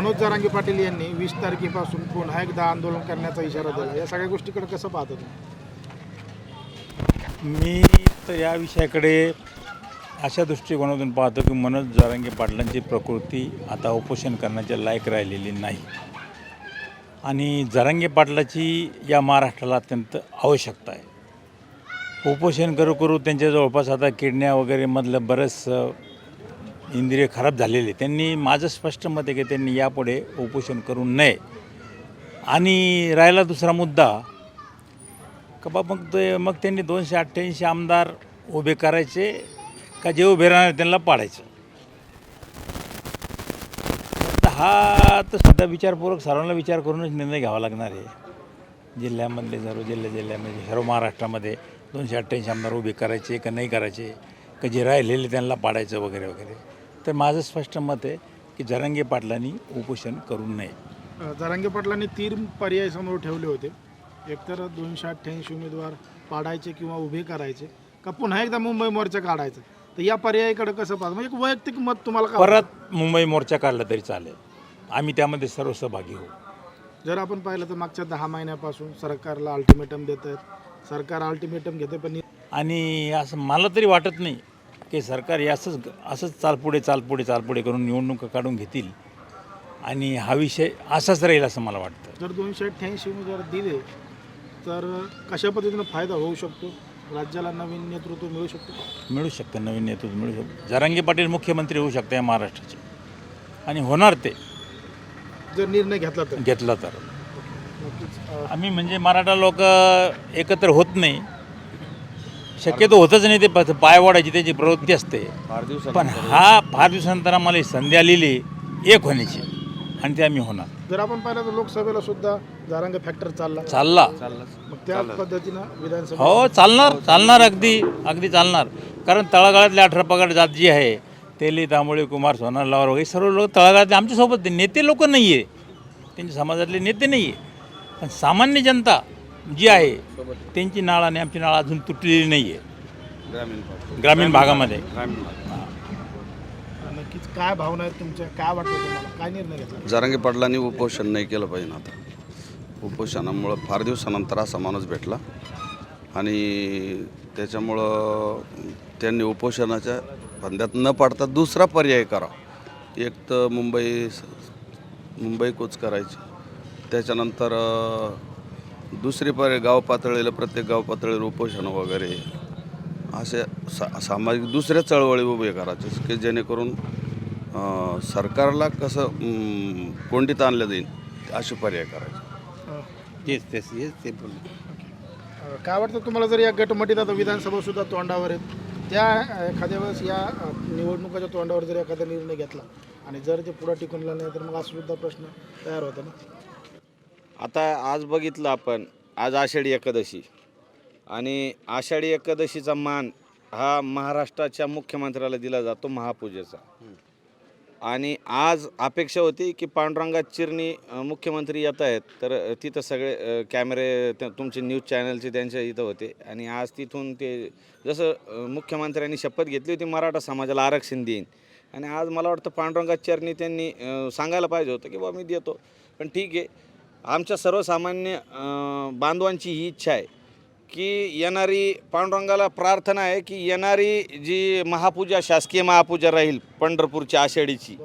मनोज जरांगे पाटील यांनी वीस तारखेपासून पुन्हा एकदा आंदोलन करण्याचा इशारा दिला. या सगळ्या गोष्टीकडे कसं पाहतो तुम्ही? मी तर या विषयाकडे अशा दृष्टिकोनातून पाहतो की मनोज जारांगे पाटलांची प्रकृती आता उपोषण करण्याच्या लायक राहिलेली नाही. आणि जारंगे पाटलाची या महाराष्ट्राला अत्यंत आवश्यकता आहे. उपोषण करू करू त्यांच्या जवळपास आता किडण्या वगैरेमधलं बरंच इंद्रिय खराब झालेले त्यांनी माझं स्पष्ट मत आहे की त्यांनी यापुढे उपोषण करू नये. आणि राहिला दुसरा मुद्दा का बा मग ते मग त्यांनी दोनशे अठ्ठ्याऐंशी आमदार उभे करायचे का जे उभे राहणार त्यांना पाडायचं? हा तर सुद्धा विचारपूर्वक सर्वांना विचार करूनच निर्णय घ्यावा लागणार आहे. जिल्ह्यामधले सर्व जिल्ह्या जिल्ह्यामध्ये सर्व महाराष्ट्रामध्ये दोनशे अठ्ठ्याऐंशी आमदार उभे करायचे का नाही करायचे का जे राहिलेले त्यांना पाडायचं वगैरे वगैरे. तर माझं स्पष्ट मत आहे की जरांगे पाटलांनी उपोषण करू नये. जरांगे पाटलांनी तीन पर्याय समोर ठेवले होते. एकतर दोनशे अठ्ठ्याऐंशी उमेदवार पाडायचे किंवा उभे करायचे का पुन्हा एकदा मुंबई मोर्चा काढायचा? तर या पर्यायाकडे कसं पाहतो? म्हणजे एक वैयक्तिक मत तुम्हाला परत मुंबई मोर्चा काढला तरी चालेल. आम्ही त्यामध्ये सर्व सहभागी होऊ जर आपण पाहिलं तर मागच्या दहा महिन्यापासून सरकारला अल्टिमेटम देत आहेत. सरकार अल्टिमेटम घेते पण आणि असं मला तरी वाटत नाही की सरकार असंच असंच चालपुढे चालपुढे चालपुढे करून निवडणुका काढून घेतील. आणि हा विषय असाच राहील असं मला वाटतं. जर दोनशे अठ्ठ्याऐंशी उमेदवार दिले तर कशा पद्धतीनं फायदा होऊ शकतो? राज्याला नवीन नेतृत्व मिळू शकतो मिळू शकतं नवीन नेतृत्व मिळू शकतं. जरांगे पाटील मुख्यमंत्री होऊ शकते या महाराष्ट्राचे. आणि होणार ते. जर निर्णय घेतला तर. घेतला तर. आम्ही म्हणजे मराठा लोक एकत्र होत नाही. शक्यतो होतच नाही ते प- पाय वाढायची त्याची प्रवृत्ती असते. पण हा फार दिवसानंतर आम्हाला ही संधी आलेली आहे एक होण्याची आणि ते आम्ही होणार. जर आपण पाहिलं तर लोकसभेला सुद्धा जारांग फॅक्टर चालला. चालला. मग त्या पद्धतीनं विधानसभा हो चालणार चालणार अगदी अगदी चालणार. कारण तळागाळातले अठरा पगड जात जी आहे तेली तांबोळी कुमार सोनार वगैरे सर्व लोक तळागाळातले आमच्यासोबत. नेते लोक नाही आहे त्यांच्या समाजातले नेते नाही आहे पण सामान्य जनता जी आहे त्यांची नाळ आणि आमची नाळ अजून तुटलेली नाही आहे ग्रामीण भागामध्ये. नक्कीच काय भावना आहेत तुमच्या? काय वाटतं तुम्हाला? काय निर्णय घेतला? जारांगे पाटलांनी उपोषण नाही केलं पाहिजे ना आता. उपोषणामुळं फार दिवसानंतर असा माणूस भेटला. आणि त्याच्यामुळं त्यांनी उपोषणाच्या फंद्यात न पाडता दुसरा पर्याय करा एक तर मुंबई मुंबई कूच करायची. त्याच्यानंतर दुसरी पर्याय गाव पातळीला प्रत्येक गाव पातळीवर उपोषण वगैरे. असे सा सामाजिक दुसऱ्या चळवळी उभे करायचे की जेणेकरून सरकारला कसं कोंडीत आणलं जाईल असे पर्याय करायचे. तेच तेच हेच ते बोलले. अ, काय वाटतं तुम्हाला जर या गटमटीत आता विधानसभा सुद्धा तोंडावर आहेत त्या एखाद्या वेळेस या निवडणुकाच्या तोंडावर जर एखादा निर्णय घेतला आणि जर ते पुढे टिकूनला नाही तर मग असा सुद्धा प्रश्न तयार होता ना? आता आज बघितलं आपण आज आषाढी एकादशी. आणि आषाढी एकादशीचा मान हा महाराष्ट्राच्या मुख्यमंत्र्याला दिला जातो महापूजेचा. आणि आज अपेक्षा होती की पांडुरंगा चिरणी मुख्यमंत्री येत आहेत तर तिथं सगळे कॅमेरे तुमचे न्यूज चॅनलचे त्यांच्या इथं होते. आणि आज तिथून ते जसं मुख्यमंत्र्यांनी शपथ घेतली होती मराठा समाजाला आरक्षण देईन. आणि आज मला वाटतं पांडुरंगा चिरणी त्यांनी सांगायला पाहिजे होतं की बा मी देतो. पण ठीक आहे. आमच्या सर्वसामान्य बांधवांची ही इच्छा आहे की येणारी पांडुरंगाला प्रार्थना आहे की येणारी जी महापूजा शासकीय महापूजा राहील पंढरपूरची आषाढीची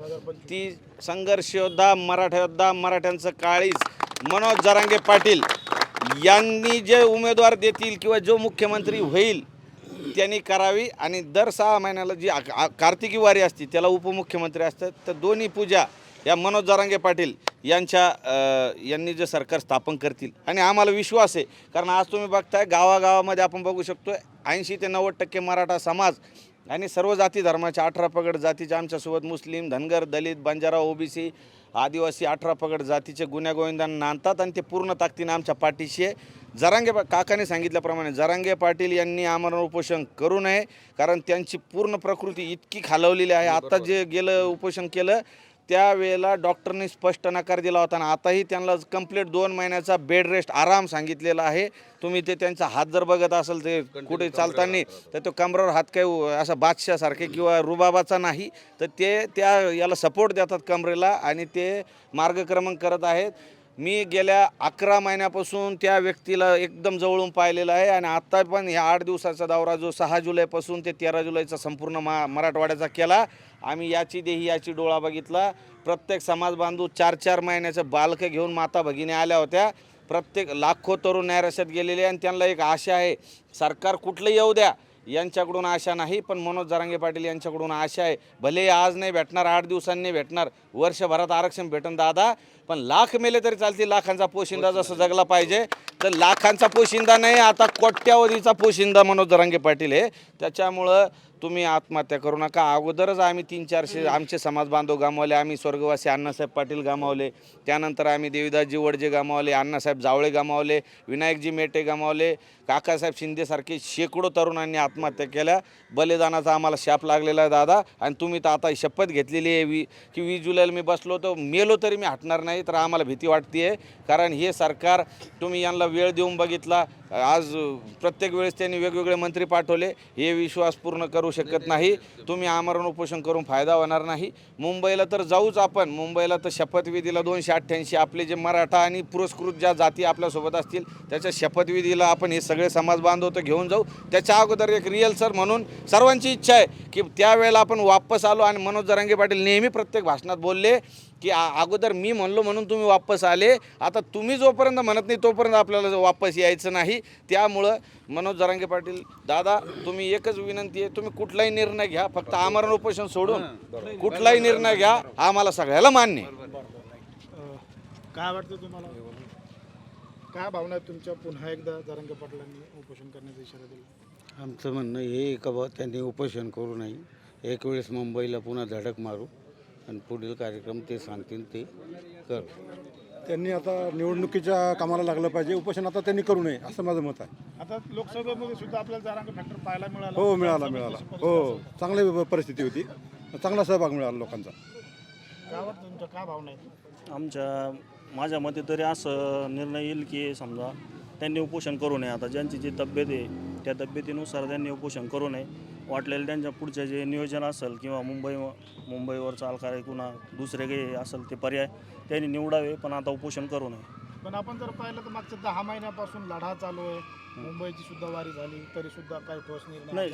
ती संघर्ष योद्धा मराठा योद्धा मराठ्यांचं काळीज मनोज जरांगे पाटील यांनी जे उमेदवार देतील किंवा जो मुख्यमंत्री होईल त्यांनी करावी आणि दर सहा महिन्याला जी कार्तिकी वारी असते त्याला उपमुख्यमंत्री असतात. तर दोन्ही पूजा या मनोज जरांगे पाटील यांच्या यांनी जे सरकार स्थापन करतील. आणि आम्हाला विश्वास आहे कारण आज तुम्ही बघताय गावागावामध्ये आपण बघू शकतो ऐंशी ते नव्वद टक्के मराठा समाज आणि सर्व जाती धर्माच्या अठरा पगड जातीच्या आमच्यासोबत मुस्लिम धनगर दलित बंजारा ओबीसी आदिवासी अठरा पगड जातीचे गुन्ह्यागोविंदांना नांदतात आणि ते पूर्ण ताकदीने आमच्या पाठीशी आहे. जरांगे पा काकाने सांगितल्याप्रमाणे जरांगे पाटील यांनी आमरण उपोषण करू नये कारण त्यांची पूर्ण प्रकृती इतकी खालवलेली आहे. आता जे गेलं उपोषण केलं त्यावेळेला डॉक्टरनी स्पष्ट नकार दिला होता आणि आताही त्यांना कंप्लीट दोन महिन्याचा बेड रेस्ट आराम सांगितलेला आहे. तुम्ही ते त्यांचा हात जर बघत असाल ते कुठे चालताना तर तो कमरावर हात काही असा बादशासारखे किंवा रुबाबाचा नाही. तर ते त्या याला सपोर्ट देतात कमरेला आणि ते मार्गक्रमण करत आहेत. मी गेल्या अकरा महिन्यापासून त्या व्यक्तीला एकदम जवळून पाहिलेलं आहे आणि आत्ता पण ह्या आठ दिवसाचा दौरा जो सहा जुलैपासून ते तेरा जुलैचा संपूर्ण मा मराठवाड्याचा केला. आम्ही याची देही याची डोळा बघितला. प्रत्येक समाज बांधव चार चार महिन्याचं बालकं घेऊन माता भगिनी आल्या होत्या. प्रत्येक लाखो तरुण नैराश्यात गेलेले आणि त्यांना एक आशा आहे सरकार कुठलं येऊ द्या. यांच्याकडून आशा नाही पण मनोज जरांगे पाटील यांच्याकडून आशा आहे. भले आज नाही भेटणार आठ दिवसांनी भेटणार वर्षभरात आरक्षण भेटन दादा पण लाख मेले तरी चालतील लाखांचा पोशिंदा जसं जगला पाहिजे. तर लाखांचा पोशिंदा नाही आता कोट्यावधीचा पोशिंदा मनोज जरांगे पाटील आहे. त्याच्यामुळं तुम्ही आत्महत्या करू नका. अगोदरच आम्ही तीन चारशे आमचे समाज बांधव गमावले. आम्ही स्वर्गवासी अण्णासाहेब पाटील गमावले. त्यानंतर आम्ही देवीदासजी वडजे गमावले अण्णासाहेब जावळे गमावले विनायकजी मेटे गमावले काकासाहेब शिंदेसारखे शेकडो तरुणांनी आत्महत्या केल्या. बलिदानाचा आम्हाला शाप लागलेला आहे दादा. आणि तुम्ही तर आता शपथ घेतलेली आहे. वी की वीस जुलैला मी बसलो तर मेलो तरी मी हटणार नाही तर आम्हाला भीती वाटते कारण हे सरकार तुम्ही यांना वेळ देऊन बघितला. आज प्रत्येक वेळेस त्यांनी वेगवेगळे मंत्री पाठवले. हे विश्वास पूर्ण करू शकत नाही. तुम्ही आमरण उपोषण करून फायदा होणार नाही. मुंबईला तर जाऊच आपण. मुंबईला तर शपथविधीला दोनशे अठ्ठ्याऐंशी. आपले जे मराठा आणि पुरस्कृत ज्या जाती आपल्यासोबत असतील त्याच्या शपथविधीला आपण हे सगळे समाज बांधव तर घेऊन जाऊ. त्याच्या अगोदर एक रिअल सर म्हणून सर्वांची इच्छा आहे की त्यावेळेला आपण वापस आलो आणि मनोज जरांगे पाटील नेहमी प्रत्येक भाषणात बोलले की अगोदर मी म्हणलो म्हणून तुम्ही वापस आले. आता तुम्ही जोपर्यंत म्हणत नाही तोपर्यंत आपल्याला वापस यायचं नाही. त्यामुळं मनोज जरांगे पाटील दादा तुम्ही एकच विनंती आहे तुम्ही कुठलाही निर्णय घ्या. फक्त आमरण उपोषण सोडून कुठलाही निर्णय घ्या. आम्हाला सगळ्याला मान्य काय वाटतं तुम्हाला? काय भावना तुमच्या पुन्हा एकदा जरांगे पाटलांनी उपोषण करण्याचा इशारा दिला? आमचं म्हणणं हे का बा त्यांनी उपोषण करू नये. एक वेळेस मुंबईला पुन्हा धडक मारू. आणि पुढील कार्यक्रम ते सांगतील ते करू. त्यांनी आता निवडणुकीच्या कामाला लागलं पाहिजे. उपोषण आता त्यांनी करू नये असं माझं मत आहे. आता लोकसभेमध्ये सुद्धा आपल्याला जरांगे फॅक्टर पाहायला मिळाला. हो मिळाला मिळाला. हो चांगली परिस्थिती होती. चांगला सहभाग मिळाला लोकांचा. काय वाटतं तुमच्या काय भावना आहेत? आमच्या माझ्या मते तरी असं निर्णय येईल की समजा त्यांनी उपोषण करू नये. आता ज्यांची जी तब्येत आहे त्या तब्येतीनुसार त्यांनी उपोषण करू नये. वाटलेलं त्यांच्या पुढचे जे नियोजन असेल किंवा मुंबई मुंबईवर चाल काय कुणा दुसरे काही असेल ते पर्याय त्यांनी निवडावे पण आता उपोषण करू नये. पण आपण जर पाहिलं तर मागच्या दहा महिन्यापासून लढा चालू आहे. मुंबईची सुद्धा वारी झाली तरी सुद्धा काही ठोस निर्णय नाही.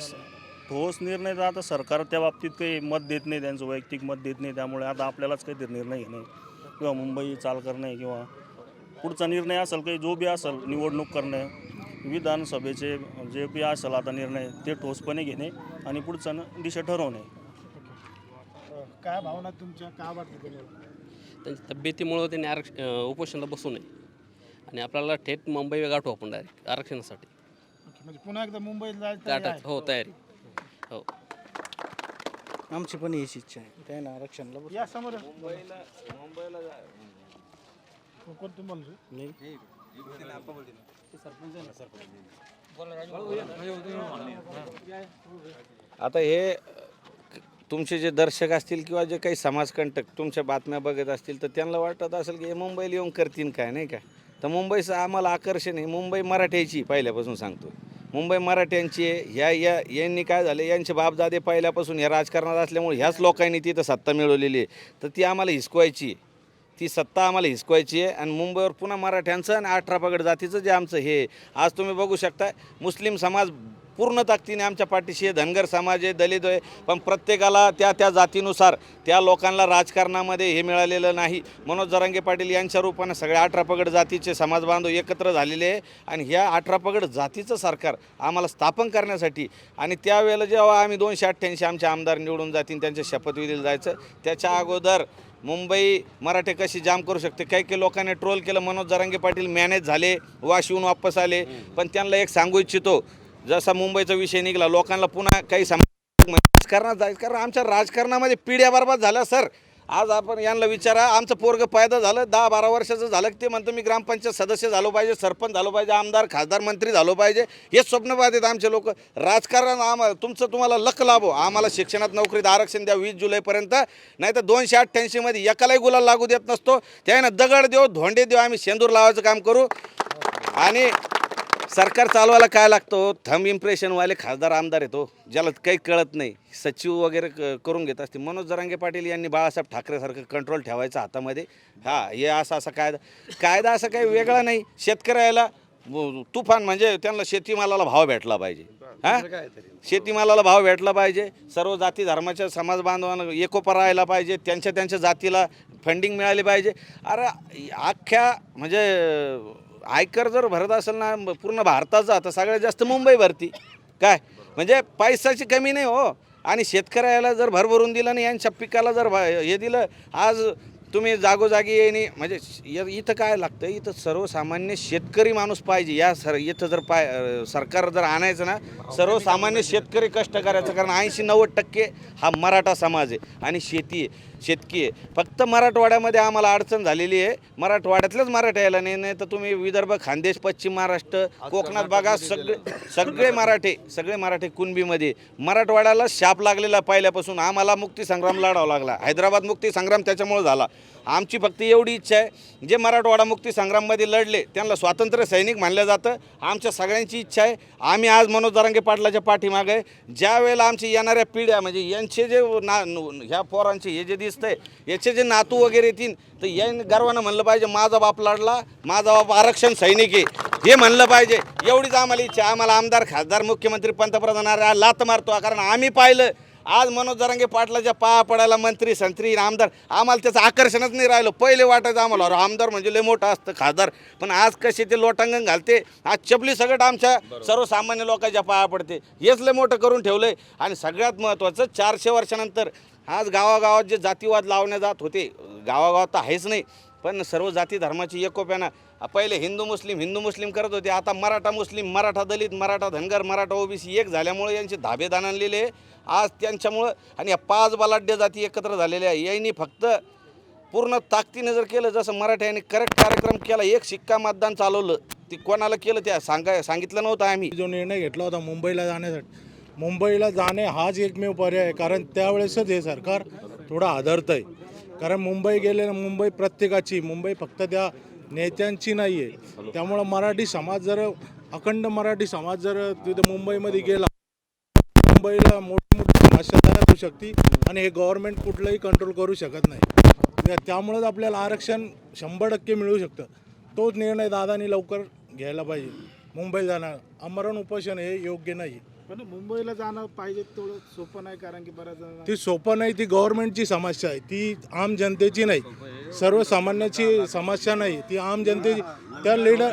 ठोस निर्णय तर आता सरकार त्या बाबतीत काही मत देत नाही त्यांचं वैयक्तिक मत देत नाही. त्यामुळे आता आपल्यालाच काहीतरी निर्णय घेणे किंवा मुंबई चाल करणे किंवा पुढचा निर्णय असेल काही जो बी असेल निवडणूक करणे. विधानसभेचे जे बी असेल आता निर्णय ते ठोसपणे घेणे आणि पुढचा न- दिशा ठरवणे. काय भावना तुमच्या? काय वाटतं तुम्हाला? त्यांच्या तब्येतीमुळं त्यांनी आरक्ष अं, उपोषणाला बसू नये. आणि आपल्याला थेट मुंबई गाठू आपण डायरेक्ट आरक्षणासाठी. म्हणजे पुन्हा एकदा मुंबईत जायचं तयारी. हो तयारी. हो. आमची पण हीच इच्छा आहे. त्या ना आरक्षणाला बस- या समोर. कोण तुम्हाला? मी? आता हे तुमचे जे दर्शक असतील किंवा जे काही समाजकंटक तुमच्या बातम्या बघत असतील तर त्यांना वाटत असेल की हे मुंबईला येऊन करतील काय नाही का? तर मुंबईचं आम्हाला आकर्षण आहे. मुंबई मराठ्याची पहिल्यापासून सांगतो. मुंबई मराठ्यांची आहे ह्या या यांनी काय झालं? यांचे बापदादे पहिल्यापासून ह्या राजकारणात असल्यामुळे ह्याच लोकांनी तिथं सत्ता मिळवलेली आहे. तर ती आम्हाला हिसकवायची आहे. ती सत्ता आम्हाला हिसकवायची आहे. आणि मुंबईवर पुन्हा मराठ्यांचं आणि अठरा पगड जातीचं जे आमचं हे आहे. आज तुम्ही बघू शकता मुस्लिम समाज पूर्ण ताकदीने आमच्या पाठीशी आहे. धनगर समाज आहे दलित आहे. पण प्रत्येकाला त्या त्या जातीनुसार त्या लोकांना राजकारणामध्ये हे मिळालेलं नाही. मनोज जरांगे पाटील यांच्या रूपानं सगळ्या अठरा पगड जातीचे समाज बांधव एकत्र झालेले आहे. आणि ह्या अठरा पगड जातीचं सरकार आम्हाला स्थापन करण्यासाठी आणि त्यावेळेला जेव्हा आम्ही दोनशे अठ्ठ्याऐंशी आमचे आमदार निवडून जातील त्यांच्या शपथविधीला जायचं त्याच्या अगोदर मुंबई मराठे कशी जाम करू शकते? काही काही लोकांनी ट्रोल केलं. मनोज जरांगे पाटील मॅनेज झाले वाशिवून वापस आले. पण त्यांना एक सांगू इच्छितो जसा मुंबईचा विषय निघाला लोकांना पुन्हा काही सम राजकारणात जायचं कारण आमच्या राजकारणामध्ये पिढ्या बरबाद झाल्या सर. आज आपण यांना विचारा आमचं पोरगं पायदा झालं दहा बारा वर्षाचं झालं की ते म्हणतं मी ग्रामपंचायत सदस्य झालो पाहिजे सरपंच झालो पाहिजे आमदार खासदार मंत्री झालो पाहिजे. हे स्वप्न पाहतात आमचे लोक. राजकारण आम्हाला तुमचं तुम्हाला लक लाभो. आम्हाला शिक्षणात नोकरीत आरक्षण द्या वीस जुलैपर्यंत. नाही तर दोनशे अठ्ठ्याऐंशीमध्ये एकालाही गुलाल लागू देत नसतो. त्यानं दगड देऊ धोंडे देऊ आम्ही शेंदूर लावायचं काम करू. आणि सरकार चालवायला काय लागतो? थंब इम्प्रेशनवाले खासदार आमदार येतो ज्याला काही कळत नाही. सचिव वगैरे क- करून घेत असते मनोज जरांगे पाटील यांनी बाळासाहेब ठाकरेसारखं कंट्रोल ठेवायचं हातामध्ये. हा हे असं असा कायदा कायदा असा काही वेगळा नाही. शेतकऱ्याला व- तुफान म्हणजे त्यांना शेतीमालाला भाव भेटला पाहिजे. हा? शेतीमालाला भाव भेटला पाहिजे. सर्व जाती धर्माच्या समाज बांधवांना एकोपा राहायला पाहिजे. त्यांच्या त्यांच्या जातीला फंडिंग मिळाली पाहिजे. अरे अख्ख्या म्हणजे आयकर जर भरत असेल ना पूर्ण भारताचा तर सगळ्यात जास्त मुंबई भरती. काय? म्हणजे पैशाची कमी नाही हो. आणि शेतकऱ्याला जर भरभरून दिलं नाही यांच्या पिकाला जर भा- हे दिलं आज तुम्ही जागोजागी येणे म्हणजे य- इथं काय लागतं? इथं सर्वसामान्य शेतकरी माणूस पाहिजे. या सर इथं जर पाय अं, सरकार जर आणायचं ना सर्वसामान्य शेतकरी कष्ट करायचं. कारण ऐंशी नव्वद टक्के हा मराठा समाज आहे आणि शेती आहे. शेतकी आहे. फक्त मराठवाड्यामध्ये आम्हाला अडचण झालेली आहे. मराठवाड्यातल्याच मराठा यायला नाही नाही तर तुम्ही विदर्भ खानदेश पश्चिम महाराष्ट्र कोकणात बघा सगळे सगळे मराठे सगळे मराठे कुणबीमध्ये. मराठवाड्याला शाप लागलेला पहिल्यापासून. आम्हाला मुक्तीसंग्राम लढावा लागला. हैदराबाद मुक्तीसंग्राम त्याच्यामुळे झाला. आमची फक्त एवढी इच्छा आहे जे मराठवाडा मुक्तीसंग्राममध्ये लढले त्यांना स्वातंत्र्य सैनिक मानलं जातं. आमच्या सगळ्यांची इच्छा आहे. आम्ही आज मनोज दरांगे पाटलाच्या पाठीमागे ज्या वेळेला आमची येणाऱ्या पिढ्या म्हणजे यांचे जे ना ह्या पोरांचे हे जे दिसतंय. याचे जे नातू वगैरे येतील तर यांनी गर्वानं म्हणलं पाहिजे माझा बाप लढला माझा बाप आरक्षण सैनिक आहे. हे म्हणलं पाहिजे. एवढीच आम्हाला इच्छा. आम्हाला आमदार खासदार मुख्यमंत्री पंतप्रधान लात मारतो कारण आम्ही पाहिलं आज मनोज जरांगे पाटलाच्या पाया पडायला मंत्री संत्री आमदार आम्हाला त्याचं आकर्षणच नाही राहिलं. पहिले वाटायचं आम्हाला अरे आमदार म्हणजे लय मोठं असतं खासदार. पण आज कसे ते लोटांगण घालते आज चपली सगळं आमच्या सर्वसामान्य लोकांच्या पाया पडते. हेच लय मोठं करून ठेवलंय. आणि सगळ्यात महत्त्वाचं चारशे वर्षानंतर आज गावागावात जे जातीवाद लावण्यात जात होते गावागावात तर आहेच नाही पण सर्व जाती धर्माची एकोप्यानं पहिले हिंदू मुस्लिम हिंदू मुस्लिम करत होते आता मराठा मुस्लिम मराठा दलित मराठा धनगर मराठा ओबीसी एक झाल्यामुळे यांचे धाबे आणलेले आज त्यांच्यामुळं आणि या पाच बलाढ्य जाती एकत्र झालेल्या आहे. यांनी फक्त पूर्ण ताकदीने जर केलं जसं मराठ्यांनी करेक्ट कार्यक्रम केला एक शिक्का मतदान चालवलं ती कोणाला केलं त्या सांगाय सांगितलं नव्हतं आम्ही. जो निर्णय घेतला होता मुंबईला जाण्यासाठी मुंबईला जाणे हाच एकमेव पर्याय आहे. कारण त्यावेळेसच हे सरकार थोडं आदरतं आहे कारण मुंबई गेले मुंबई प्रत्येकाची मुंबई फक्त त्या नेत्यांची नाही आहे त्यामुळं मराठी समाज जर अखंड मराठी समाज जर तिथे मुंबईमध्ये गेला मुंबईला मोठी मोठी समस्या तयार होऊ शकते आणि हे गव्हर्नमेंट कुठलंही कंट्रोल करू शकत नाही. त्यामुळंच आपल्याला आरक्षण शंभर टक्के मिळू शकतं. तोच निर्णय दादानी लवकर घ्यायला पाहिजे. मुंबई जाणार. आमरण उपोषण हे योग्य नाही पण मुंबईला जाणं पाहिजे तेवढं सोपं नाही कारण की बऱ्याच जणांना ती सोपं नाही ती गव्हर्नमेंटची समस्या आहे. ती आम जनतेची नाही. सर्वसामान्याची समस्या नाही. ती आम जनतेची त्या लीडर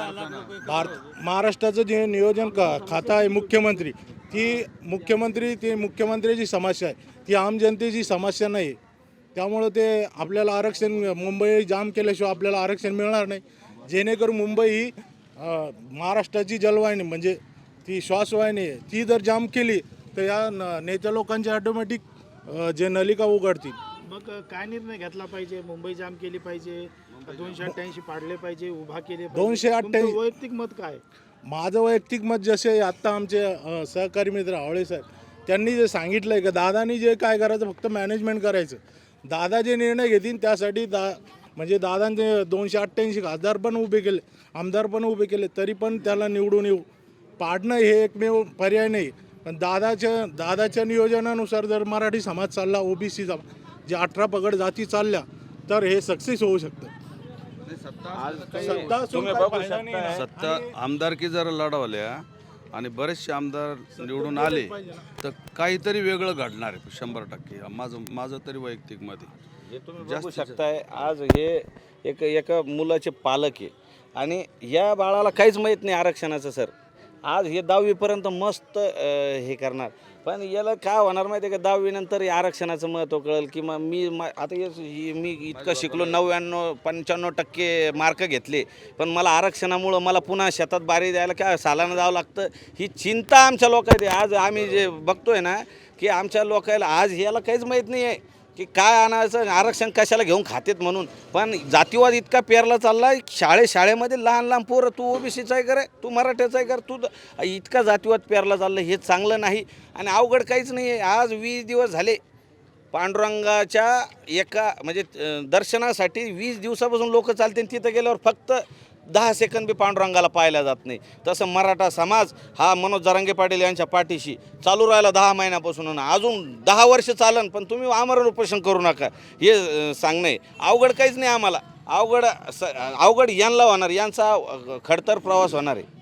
भारत महाराष्ट्राचं जे नियोजन का खातं आहे मुख्यमंत्री ती मुख्यमंत्री ती मुख्यमंत्र्याची समस्या आहे. ती आम जनतेची समस्या नाही. त्यामुळं ते आपल्याला आरक्षण मुंबई जाम केल्याशिवाय आपल्याला आरक्षण मिळणार नाही. जेणेकरून मुंबई ही महाराष्ट्राची जलवाहिनी म्हणजे ती श्वासवाहिनी आहे ती जर जाम केली तर या न- नेत्या लोकांचे ऑटोमॅटिक जे नलिका उघडतील. मग काय निर्णय घेतला पाहिजे? मुंबई जाम केली पाहिजे दोनशे अठ्ठ्याऐंशी पाडले पाहिजे उभा केले पाहिजे? 288 तुमचं वैयक्तिक मत काय? माझं वैयक्तिक मत जसे आत्ता आमचे अ, सहकारी मित्र आवळे साहेब त्यांनी जे सांगितलं आहे की दादानी जे काय करायचं फक्त मॅनेजमेंट करायचं. दादा जे निर्णय घेतील त्यासाठी दा म्हणजे दादांचे दोनशे अठ्ठ्याऐंशी खासदार पण उभे केले आमदार पण उभे केले तरी पण त्याला निवडून येऊ. पाडणं हे एकमेव पर्याय नाही. पण दादाच्या दादाच्या नियोजनानुसार जर मराठी समाज चालला ओबीसीचा जे अठरा पगड जाती चालल्या तर हे सक्सेस होऊ शकतं. सत्ता आमदारकी जर लढवल्या आणि बरेचसे आमदार निवडून आले तर काहीतरी वेगळं घडणार आहे शंभर टक्के. माझं माझं तरी वैयक्तिक हे तुम्ही बघू शकताय. आज हे एक एका मुलाचे पालक आहे. आणि या बाळाला काहीच माहीत नाही आरक्षणाचं सर. आज हे दहावीपर्यंत मस्त हे करणार. पण याला काय होणार माहिती आहे का? दहावीनंतर या आरक्षणाचं महत्त्व कळेल की मग मी मा- आता हे ही- मी इतकं शिकलो नव्याण्णव पंच्याण्णव टक्के मार्क घेतले. पण मला आरक्षणामुळं मला पुन्हा शेतात बारी द्यायला काय सालानं जावं लागतं? ही चिंता आमच्या लोकांची आज आम्ही जे बघतोय ना की आमच्या लोकायला आज याला काहीच माहीत नाही आहे. की काय आणायचं? आरक्षण कशाला घेऊन खातेत म्हणून? पण जातीवाद इतका पेरला चालला शाळे शाळेमध्ये लहान लहान पोरं तू ओबीसीचा आहे करे तू मराठ्याचा आहे कर तू इतका जातीवाद पेरला चाललं हे चांगलं नाही. आणि अवघड काहीच नाही आहे आज वीस दिवस झाले पांडुरंगाच्या एका म्हणजे दर्शनासाठी वीस दिवसापासून लोक चालते आणि तिथं गेल्यावर फक्त दहा सेकंद बी पांडुरंगाला पाहायला जात नाही. तसं मराठा समाज हा मनोज जरांगे पाटील यांच्या पाठीशी चालू राहिला दहा महिन्यापासून अजून दहा वर्ष चालन पण तुम्ही आमरण उपोषण करू नका हे सांगणे. अवघड काहीच नाही आम्हाला. अवघड स अवघड यांना होणार यांचा खडतर प्रवास होणार आहे.